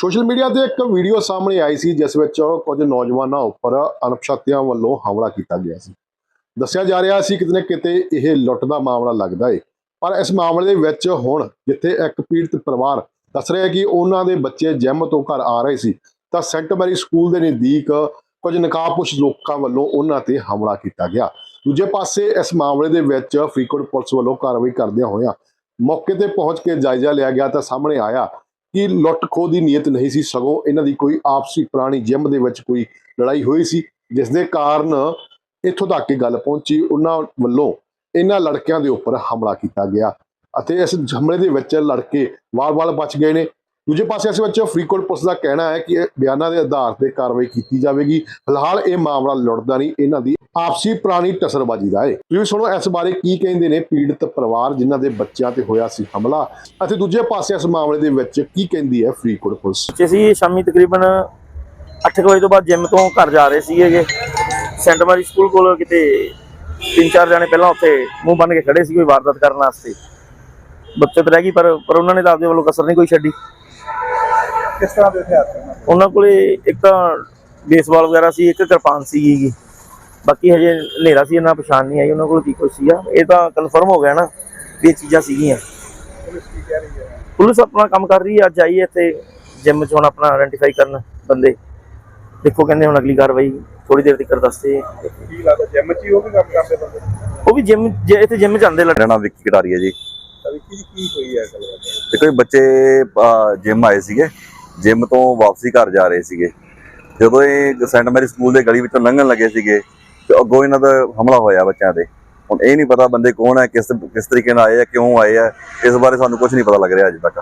Social media ਤੇ ਇੱਕ video ਸਾਹਮਣੇ ਆਈ ਸੀ, ਜਿਸ ਵਿੱਚ ਕੁਝ ਨੌਜਵਾਨਾਂ ਉੱਪਰ ਅਣਪਛਾਤਿਆਂ ਵੱਲੋਂ ਹਮਲਾ ਕੀਤਾ ਗਿਆ ਸੀ। ਦੱਸਿਆ ਜਾ ਰਿਹਾ ਸੀ ਕਿਤੇ ਨਾ ਕਿਤੇ ਇਹ ਲੁੱਟ ਦਾ ਮਾਮਲਾ ਲੱਗਦਾ ਏ। ਪਰ ਇਸ ਮਾਮਲੇ ਦੇ ਵਿੱਚ ਹੁਣ ਜਿੱਥੇ ਇੱਕ ਪੀੜਤ ਪਰਿਵਾਰ ਦੱਸ ਰਿਹਾ ਕਿ ਉਹਨਾਂ ਦੇ ਬੱਚੇ ਜਿਮ ਤੋਂ ਘਰ ਆ ਰਹੇ ਸੀ, ਤਾਂ ਸੈਂਟ ਮੈਰੀ ਸਕੂਲ ਦੇ ਨਜ਼ਦੀਕ ਕੁਝ ਨਕਾਬਪੋਸ਼ ਲੋਕਾਂ ਵੱਲੋਂ ਉਹਨਾਂ ਤੇ ਹਮਲਾ ਕੀਤਾ ਗਿਆ। ਦੂਜੇ ਪਾਸੇ ਇਸ ਮਾਮਲੇ ਦੇ ਵਿੱਚ ਫਰੀਕੋਟ ਪੁਲਿਸ ਵੱਲੋਂ ਕਾਰਵਾਈ ਕਰਦਿਆਂ ਹੋਇਆਂ ਮੌਕੇ ਤੇ ਪਹੁੰਚ ਕੇ ਜਾਇਜ਼ਾ ਲਿਆ ਗਿਆ ਤਾਂ ਸਾਹਮਣੇ ਆਇਆ ਕਿ ਲੁੱਟ ਖੋਹ ਦੀ ਨੀਅਤ ਨਹੀਂ ਸੀ, ਸਗੋਂ ਇਹਨਾਂ ਦੀ ਕੋਈ ਆਪਸੀ ਪੁਰਾਣੀ ਜਿੰਮ ਦੇ ਵਿੱਚ ਕੋਈ ਲੜਾਈ ਹੋਈ ਸੀ, ਜਿਸ ਦੇ ਕਾਰਨ ਇੱਥੋਂ ਤੱਕ ਕਿ ਗੱਲ ਪਹੁੰਚੀ, ਉਹਨਾਂ ਵੱਲੋਂ ਇਹਨਾਂ ਲੜਕਿਆਂ ਦੇ ਉੱਪਰ ਹਮਲਾ ਕੀਤਾ ਗਿਆ ਅਤੇ ਇਸ ਹਮਲੇ ਦੇ ਵਿੱਚ ਲੜਕੇ ਵਾਲ-ਵਾਲ ਬਚ ਗਏ ਨੇ। ਦੂਜੇ ਪਾਸੇ ਇਸ ਵਿੱਚ ਫਰੀਦਕੋਟ ਪੁਲਿਸ ਦਾ ਕਹਿਣਾ ਹੈ ਕਿ ਬਿਆਨਾਂ ਦੇ ਆਧਾਰ ਤੇ ਕਾਰਵਾਈ ਕੀਤੀ ਜਾਵੇਗੀ। ਫਿਲਹਾਲ ਇਹ ਮਾਮਲਾ ਲੁੱਟਦਾ ਨਹੀਂ, ਇਹਨਾਂ ਦੀ ਆਪਸੀ ਪੁਰਾਣੀ ਟਸਰਬਾਜੀ ਦਾ ਹੈ। ਤੁਸੀਂ ਸੁਣੋ, ਇਸ ਬਾਰੇ ਕੀ ਕਹਿੰਦੇ ਨੇ ਪੀੜਤ ਪਰਿਵਾਰ ਜਿਨ੍ਹਾਂ ਦੇ ਬੱਚਿਆਂ ਤੇ ਹੋਇਆ ਸੀ ਹਮਲਾ ਅਤੇ ਦੂਜੇ ਪਾਸੇ ਇਸ ਮਾਮਲੇ ਦੇ ਵਿੱਚ ਕੀ ਕਹਿੰਦੀ ਹੈ ਫਰੀਦਕੋਟ ਪੁਲਿਸ? ਬੱਚੇ ਸ਼ਾਮੀ ਤਕਰੀਬਨ 8 ਵਜੇ ਤੋਂ ਬਾਅਦ ਜਿਮ ਤੋਂ ਘਰ ਜਾ ਰਹੇ ਸੀਗੇ। ਸੈਂਟ ਮਾਰੀ ਸਕੂਲ ਕੋਲ ਕਿਤੇ ਤਿੰਨ ਚਾਰ ਜਣੇ ਪਹਿਲਾਂ ਉੱਥੇ ਮੂੰਹ ਬੰਨ ਕੇ ਖੜੇ ਸੀ ਕੋਈ ਵਾਰਦਾਤ ਕਰਨ ਵਾਸਤੇ। ਬੱਚਤ ਰਹਿ ਗਈ, ਪਰ ਪਰ ਉਹਨਾਂ ਨੇ ਤਾਂ ਆਪਦੇ ਵੱਲੋਂ ਕਸਰ ਨਹੀਂ ਕੋਈ ਛੱਡੀ। ਕਿਸ ਤਰ੍ਹਾਂ ਦੇ ਹਥਿਆਰ ਸੀ ਉਹਨਾਂ ਕੋਲ? ਉਹਨਾਂ ਕੋਲੇ ਇੱਕ ਤਾਂ ਬੇਸਬਾਲ ਵਗੈਰਾ ਸੀ ਇੱਕ ਕਿਰਪਾਨ ਸੀਗੀ ਬਾਕੀ ਹਜੇ ਹਨੇਰਾ ਸੀ ਇਹਨਾਂ ਪਛਾਣ ਨਹੀਂ ਆਈ ਉਹਨਾਂ ਕੋਲ ਕੀ ਕੁਛ ਸੀਗਾ। ਇਹ ਤਾਂ ਕਨਫਰਮ ਹੋ ਗਿਆ ਨਾ ਵੀ ਇਹ ਚੀਜ਼ਾਂ ਸੀਗੀਆਂ। ਪੁਲਿਸ ਕੀ ਕਹਿ ਰਹੀ ਹੈ? ਪੁਲਿਸ ਆਪਣਾ ਕੰਮ ਕਰ ਰਹੀ ਹੈ ਅੱਜ ਆਈ ਹੈ ਇੱਥੇ ਜਿਮ 'ਚ ਹੁਣ ਆਪਣਾ ਆਇਡੈਂਟੀਫਾਈ ਕਰਨ ਬੰਦੇ। ਦੇਖੋ ਕਹਿੰਦੇ ਹੁਣ ਅਗਲੀ ਕਾਰਵਾਈ ਥੋੜੀ ਦੇਰ ਤੱਕ ਦੱਸਦੇ। ਕੀ ਲੱਗਦਾ ਜਿਮ 'ਚ ਹੀ ਉਹ ਵੀ ਕੰਮ ਕਰਦੇ ਬੰਦੇ? ਉਹ ਵੀ ਜਿਮ ਇੱਥੇ ਜਿਮ ਜਾਂਦੇ ਲੜ ਮੇਰਾ ਨਾਮ ਵਿੱਕੀ ਕਟਾਰੀ ਹੈ ਜੀ। ਅਭੀ ਕੀ ਕੀ ਹੋਈ ਹੈ ਗੱਲ ਦੇਖੋ ਇਹ ਬੱਚੇ ਜਿਮ ਆਏ ਸੀਗੇ। ਜਿਮ ਤੋਂ ਵਾਪਸੀ ਘਰ ਜਾ ਰਹੇ ਸੀਗੇ। ਜਦੋਂ ਇਹ ਸੈਂਟ ਮੈਰੀ ਸਕੂਲ ਦੇ ਗਲੀ ਵਿੱਚੋਂ ਲੰਘਣ ਲੱਗੇ ਸੀਗੇ ਤੇ ਅੱਗੋਂ ਇਹਨਾਂ ਦਾ ਹਮਲਾ ਹੋਇਆ ਬੱਚਿਆਂ ਤੇ। ਹੁਣ ਇਹ ਨਹੀਂ ਪਤਾ ਬੰਦੇ ਕੌਣ ਹੈ ਕਿਸ ਕਿਸ ਤਰੀਕੇ ਨਾਲ ਆਏ ਆ ਕਿਉਂ ਆਏ ਆ ਇਸ ਬਾਰੇ ਸਾਨੂੰ ਕੁਝ ਨਹੀਂ ਪਤਾ ਲੱਗ ਰਿਹਾ ਅਜੇ ਤੱਕ।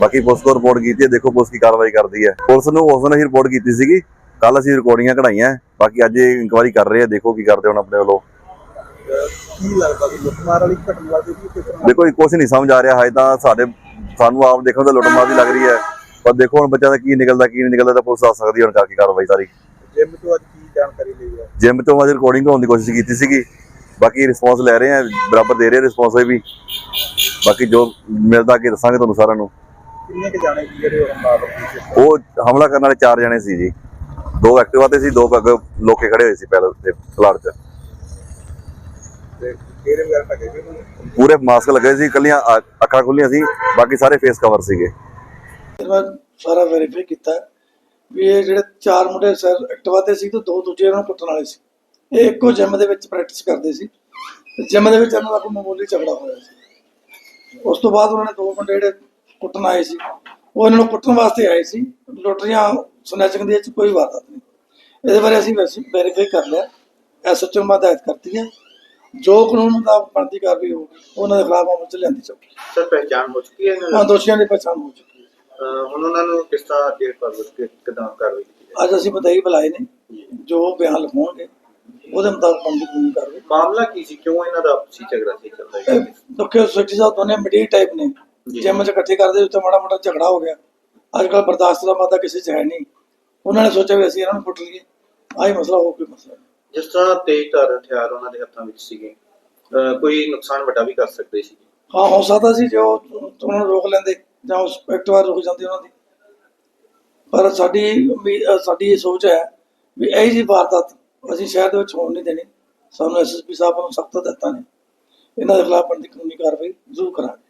ਬਾਕੀ ਪੁਲਿਸ ਕੋ ਰਿਪੋਰਟ ਕੀਤੀ ਹੈ ਦੇਖੋ ਪੁਲਿਸ ਕੀ ਕਾਰਵਾਈ ਕਰਦੀ ਹੈ। ਪੁਲਿਸ ਨੂੰ ਉਸ ਦਿਨ ਹੀ ਰਿਪੋਰਟ ਕੀਤੀ ਸੀਗੀ ਕੱਲ ਅਸੀਂ ਰਿਕਾਰਡਿੰਗਾਂ ਕਢਾਈਆਂ ਬਾਕੀ ਅੱਜ ਇਹ ਇਨਕੁਆਇਰੀ ਕਰ ਰਹੇ ਆ ਦੇਖੋ ਕੀ ਕਰਦੇ ਹੁਣ ਆਪਣੇ ਵੱਲੋਂ। ਕੀ ਲੱਗਦਾ ਕਿ ਲੁੱਟਮਾਰ ਵਾਲੀ ਘਟਨਾ ਤਰ੍ਹਾਂ ਦੇਖੋ ਇਹ ਕੁਛ ਨਹੀਂ ਸਮਝ ਆ ਰਿਹਾ ਹਜੇ ਤਾਂ ਸਾਡੇ ਸਾਨੂੰ ਆਪ ਦੇਖਣ ਤਾਂ ਲੁੱਟਮਾਰ ਦੀ ਲੱਗ ਰਹੀ ਹੈ। ਪਰ ਦੇਖੋ ਹੁਣ ਬੱਚਾ ਦਾ ਕੀ ਨਿਕਲਦਾ ਕੀ ਨਹੀਂ ਨਿਕਲਦਾ ਤਾਂ ਪੁਲਿਸ ਦੱਸ ਸਕਦੀ ਹੁਣ ਕਰਕੇ ਕਾਰਵਾਈ ਸਾਰੀ। ਜਿਮ ਤੋਂ ਅੱਜ ਕੀ ਜਾਣਕਾਰੀ ਲਈ ਹੈ? ਜਿਮ ਤੋਂ ਅੱਜ ਰਿਕਾਰਡਿੰਗ ਹੋਣ ਦੀ ਕੋਸ਼ਿਸ਼ ਕੀਤੀ ਸੀਗੀ। ਬਾਕੀ ਰਿਸਪੌਂਸ ਲੈ ਰਹੇ ਆ ਬਰਾਬਰ ਦੇ ਰਹੇ ਰਿਸਪੌਂਸ ਵੀ। ਬਾਕੀ ਜੋ ਮਿਲਦਾ ਅੱਗੇ ਦੱਸਾਂਗੇ ਤੁਹਾਨੂੰ ਸਾਰਿਆਂ ਨੂੰ। ਕਿੰਨੇ ਕੁ ਜਾਣੇ ਸੀ ਜਿਹੜੇ ਉਹ ਹਮਲਾ ਕਰਨ ਵਾਲੇ ਚਾਰ ਜਣੇ ਸੀ ਜੀ। ਦੋ ਐਕਟਿਵਾ ਤੇ ਸੀ ਦੋ ਪੱਗ ਲੋਕੇ ਖੜੇ ਹੋਏ ਸੀ ਪਹਿਲਾਂ ਤੇ ਪਲਾਟ 'ਚ। ਪੂਰੇ ਮਾਸਕ ਲੱਗੇ ਸੀ ਕੱਲੀਆਂ ਅੱਖਾਂ ਖੁੱਲੀਆਂ ਸੀ ਬਾਕੀ ਸਾਰੇ ਫੇਸ ਕਵਰ ਸੀਗੇ। ਫਿਰ ਮੈਂ ਸਾਰਾ ਵੈਰੀਫਾਈ ਕੀਤਾ ਵੀ ਇਹ ਜਿਹੜੇ ਚਾਰ ਮੁੰਡੇ ਸਰ ਐਕਟਿਵਾ ਤੇ ਸੀ ਤੇ ਦੋ ਦੂਜੇ ਇਹਨਾਂ ਨੂੰ ਕੁੱਟਣ ਵਾਲੇ ਸੀ। ਇਹ ਇੱਕੋ ਜਿਮ ਦੇ ਵਿੱਚ ਪ੍ਰੈਕਟਿਸ ਕਰਦੇ ਸੀ। ਜਿਮ ਦੇ ਵਿੱਚ ਇਹਨਾਂ ਦਾ ਕੋਈ ਮਾਮੂਲੀ ਝਗੜਾ ਹੋਇਆ ਸੀ। ਉਸ ਤੋਂ ਬਾਅਦ ਉਹਨਾਂ ਨੇ ਦੋ ਮੁੰਡੇ ਜਿਹੜੇ ਕੁੱਟਣ ਆਏ ਸੀ ਉਹ ਇਹਨਾਂ ਨੂੰ ਕੁੱਟਣ ਵਾਸਤੇ ਆਏ ਸੀ। ਲੁੱਟਰੀਆਂ ਸਨੈਚਿੰਗ ਦੇ ਵਿੱਚ ਕੋਈ ਵਾਰਦਾਤ ਨਹੀਂ। ਇਹਦੇ ਬਾਰੇ ਅਸੀਂ ਵੈਰੀਫਾਈ ਕਰ ਲਿਆ। ਐਸਐਚਓ ਨੂੰ ਹਦਾਇਤ ਕਰਤੀ ਹੈ। ਜੋ ਕਾਨੂੰਨ ਦਾ ਬਣਦੀ ਕਾਰਵਾਈ ਹੋਊਗੀ ਉਹਨਾਂ ਦੇ ਖਿਲਾਫ ਅਮਲ ਚ ਲਿਆਂਦੀ ਜਾਊਗੀ। ਸਰ ਪਹਿਚਾਣ ਹੋ ਚੁੱਕੀ ਹੈ ਇਹਨਾਂ ਹਾਂ ਦੋਸ਼ੀਆਂ ਦੀ ਪਛਾਣ ਹੋ ਚੁੱਕੀ ਹੁਣ ਉਹਨਾਂ ਨੂੰ ਕਿਸ ਤਰ੍ਹਾਂ ਅੱਗੇ ਪਰਵਤ ਕਿਦਾਂ ਕਾਰਵਾਈ ਕੀਤੀ ਜਾਏ? ਅੱਜ ਅਸੀਂ ਬਤਾਈ ਬੁਲਾਏ ਨੇ ਜੋ ਬਿਆਨ ਲਿਖਾਉਣਗੇ ਉਹਦੇ ਮੁਤਾਬਕ ਬੰਦੀ ਕਾਨੂੰਨੀ ਕਾਰਵਾਈ। ਮਾਮਲਾ ਕੀ ਸੀ? ਕਿਉਂ ਇਹਨਾਂ ਦਾ ਆਪਸੀ ਝਗੜਾ ਸੀ ਚੱਲਦਾ ਹੈ ਦੁੱਖੇ ਸੁੱਚੀ ਸਾਹਿਬ ਦੋਨੇ ਮਿਡੀ ਟਾਈਪ ਨੇ। ਜਿਮ ਚ ਇਕੱਠੇ ਕਰਦੇ ਉੱਤੇ ਮਾੜਾ ਮੋਟਾ ਝਗੜਾ ਹੋ ਗਿਆ। ਅੱਜ ਕੱਲ ਬਰਦਾਸ਼ਤ ਦਾ ਮਾਦਾ ਕਿਸੇ ਚ ਹੈ ਨਹੀਂ। ਉਹਨਾਂ ਨੇ ਸੋਚਿਆ ਵੀ ਅਸੀਂ ਇਹਨਾਂ ਨੂੰ ਕੁੱਟ ਲਈਏ। ਆਹੀ ਮਸਲਾ ਹੋ ਕੋਈ ਮਸਲਾ ਜਿਸ ਤਰ੍ਹਾਂ ਤੇਜ਼ ਧਾਰ ਹਥਿਆਰ ਉਹਨਾਂ ਦੇ ਹੱਥਾਂ ਵਿੱਚ ਸੀਗੇ ਕੋਈ ਨੁਕਸਾਨ ਵੱਡਾ ਵੀ ਕਰ ਸਕਦੇ ਸੀ? ਹਾਂ ਹੋ ਸਕਦਾ ਸੀ ਜੋ ਉਹਨਾਂ ਨੂੰ ਰੋਕ ਲੈਂਦੇ। ਜਾਂ ਉਸ ਐਕਟਿਵਾ ਰੁਕ ਜਾਂਦੀ ਉਹਨਾਂ ਦੀ। ਪਰ ਸਾਡੀ ਸਾਡੀ ਇਹ ਸੋਚ ਹੈ ਵੀ ਇਹ ਜੀ ਵਾਰਦਾਤ ਅਸੀਂ ਸ਼ਹਿਰ ਦੇ ਵਿੱਚ ਹੋਣ ਨਹੀਂ ਦੇਣੀ। ਸਾਨੂੰ ਐਸਐਸਪੀ ਸਾਹਿਬ ਨੂੰ ਸਖਤ ਦਿੱਤਾ ਨੇ। ਇਹਨਾਂ ਦੇ ਖਿਲਾਫ ਬਣਦੀ ਕਾਨੂੰਨੀ ਕਾਰਵਾਈ ਜ਼ਰੂਰ ਕਰਾਂਗੇ।